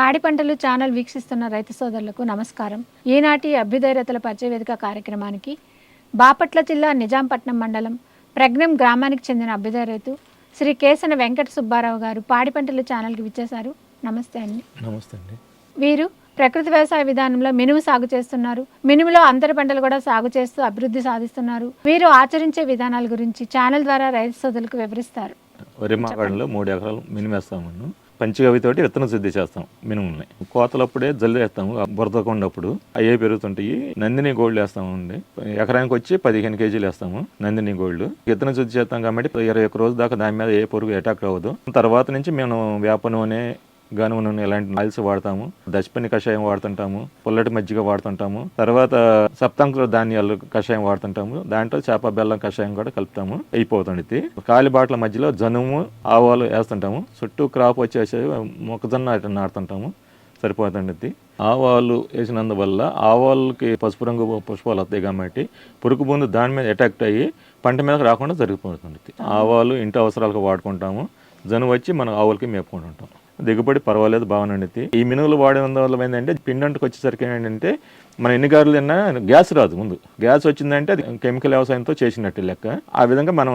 పాడి పంటలు ఛానల్ వీక్షిస్తున్న రైతు సోదరులకు నమస్కారం. ఈనాటి అభ్యుదయ రైతుల పరిచయ వేదిక కార్యక్రమానికి బాపట్ల జిల్లా నిజాంపట్నం మండలం ప్రజ్ఞం గ్రామానికి చెందిన అభ్యుదయ రైతు శ్రీ కేసన వెంకట సుబ్బారావు గారు పాడి పంటలు ఛానల్కి విచ్చేశారు. నమస్తే అండి. నమస్తే అండి. వీరు ప్రకృతి వ్యవసాయ విధానంలో మినుము సాగు చేస్తున్నారు. మినుములో అంతర పంటలు కూడా సాగు చేస్తూ అభివృద్ధి సాధిస్తున్నారు. వీరు ఆచరించే విధానాల గురించి ఛానల్ ద్వారా రైతు సోదరులకు వివరిస్తారు. వరి మాగాడంలో మూడు ఎకరాలు మినుము పంచగవితోటి విత్తన శుద్ధి చేస్తాం మినుముల్ని. కోతలప్పుడే జల్లేస్తాము బురదకుండప్పుడు అయ్యే పెరుగుతుంటాయి నందిని గోల్డ్ వేస్తామండి. ఎకరానికి వచ్చి పదిహేను కేజీలు వేస్తాము నందిని గోల్డ్. విత్తన శుద్ధి చేస్తాం కాబట్టి ఇరవై ఒక రోజు దాకా దాని మీద ఏ పొరుగు అటాక్ అవ్వదు తర్వాత నుంచి మేము వేప నూనె గాను నూనె ఎలాంటి ఆయిల్స్ వాడతాము దశపని కషాయం వాడుతుంటాము పుల్లటి మజ్జిగ వాడుతుంటాము తర్వాత సప్తాంకుల ధాన్యాలు కషాయం వాడుతుంటాము దాంట్లో చేప బెల్లం కషాయం కూడా కలుపుతాము అయిపోతుంది కాలి బాటల మధ్యలో జనుము ఆవాలు వేస్తుంటాము చుట్టూ క్రాప్ వచ్చేసి మొక్కజొన్న నాడుతుంటాము సరిపోతుంది ఆవాలు వేసినందువల్ల ఆవాలకి పసుపు రంగు పుష్పాలు వస్తాయి కాబట్టి పురుగు ముందు దాని మీద అటాక్ట్ అయ్యి పంట మీద రాకుండా జరిగిపోతుంది ఆవాలు ఇంటి అవసరాలకు వాడుకుంటాము జను వచ్చి మనం ఆవులకి మేపుకుంటుంటాం. దిగుబడి పర్వాలేదు బాగుండేది ఈ మినుగులు వాడే వల్ల ఏంటంటే పిండంటికి వచ్చేసరికి ఏంటంటే మనం ఎన్ని గారులు తిన్నా గ్యాస్ రాదు ముందు. గ్యాస్ వచ్చిందంటే అది కెమికల్ వ్యవసాయంతో చేసినట్టు లెక్క. ఆ విధంగా మనం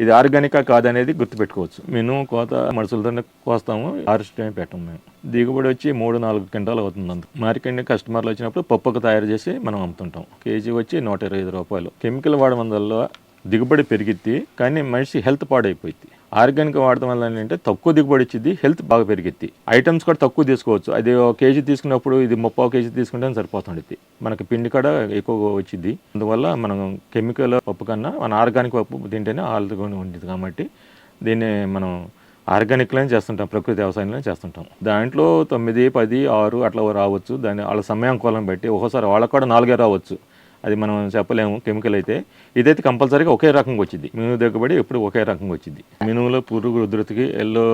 ఇది ఆర్గానికా కాదనేది గుర్తుపెట్టుకోవచ్చు. మినుము కోత మడుసులతో కోస్తాము హార్వెస్ట్ పెట్టము పెట్టం మేము. దిగుబడి వచ్చి మూడు నాలుగు క్వింటాలు అవుతుంది అందుకు మార్కెట్ కస్టమర్లు వచ్చినప్పుడు పప్పుకు తయారు చేసి మనం అమ్ముతుంటాం. కేజీ వచ్చి నూట ఇరవై ఐదు రూపాయలు. కెమికల్ వాడడం వల్ల దిగుబడి పెరిగిద్ది కానీ మనిషి హెల్త్ పాడైపోయింది ఆర్గానిక్ వాడటం వల్ల ఏంటంటే తక్కువ దిగుబడి ఇచ్చింది హెల్త్ బాగా పెరిగిద్ది. ఐటమ్స్ కూడా తక్కువ తీసుకోవచ్చు. అది ఒక కేజీ తీసుకున్నప్పుడు ఇది ముప్పై కేజీ తీసుకుంటే సరిపోతుంది మనకి పిండి కూడా ఎక్కువగా వచ్చింది అందువల్ల మనం కెమికల్ పప్పు కన్నా మన ఆర్గానిక్ పప్పు తింటేనే ఆల్గా ఉండేది కాబట్టి దీన్ని మనం ఆర్గానిక్లోనే చేస్తుంటాం ప్రకృతి వ్యవసాయంలోనే చేస్తుంటాం. దాంట్లో తొమ్మిది పది ఆరు అట్లా రావచ్చు. దాని వాళ్ళ సమయాంకోలం బట్టి ఒక్కోసారి వాళ్ళకు కూడా నాలుగే రావచ్చు. అది మనం చెప్పలేము కెమికల్ అయితే. ఇదైతే కంపల్సరీగా ఒకే రకంగా వచ్చింది మినుము దిగుబడి ఎప్పుడు ఒకే రకంగా వచ్చింది మినుములో పురుగు ఉధృతికి ఎల్లో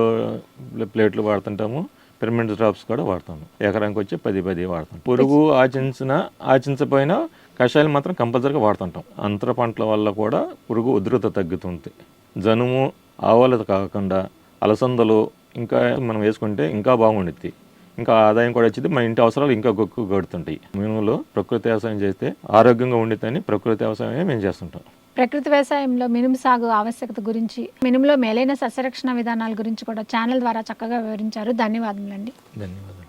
ప్లేట్లు వాడుతుంటాము. పిరమిడ్ డ్రాప్స్ కూడా వాడతాము. ఎకరానికి వచ్చి పది పది వాడతాం. పురుగు ఆచించిన ఆచించపోయినా కషాయాలు మాత్రం కంపల్సరీగా వాడుతుంటాం. అంతర పంటల వల్ల కూడా పురుగు ఉధృత తగ్గుతుంది జనుము ఆవాలత కాకుండా అలసందలు ఇంకా మనం వేసుకుంటే ఇంకా బాగుండుద్ది. ఇంకా ఆదాయం కూడా వచ్చింది. మన ఇంటి అవసరాలు ఇంకా గొక్కు గడుతుంటాయి. మినుములో ప్రకృతి వ్యవసాయం చేస్తే ఆరోగ్యంగా ఉండిద్దని ప్రకృతి వ్యవసాయమే మేము చేస్తుంటాం. ప్రకృతి వ్యవసాయంలో మినుము సాగు ఆవశ్యకత గురించి మినుములో మేలైన సస్యరక్షణ విధానాల గురించి కూడా ఛానల్ ద్వారా చక్కగా వివరించారు. ధన్యవాదములండి. ధన్యవాదాలు.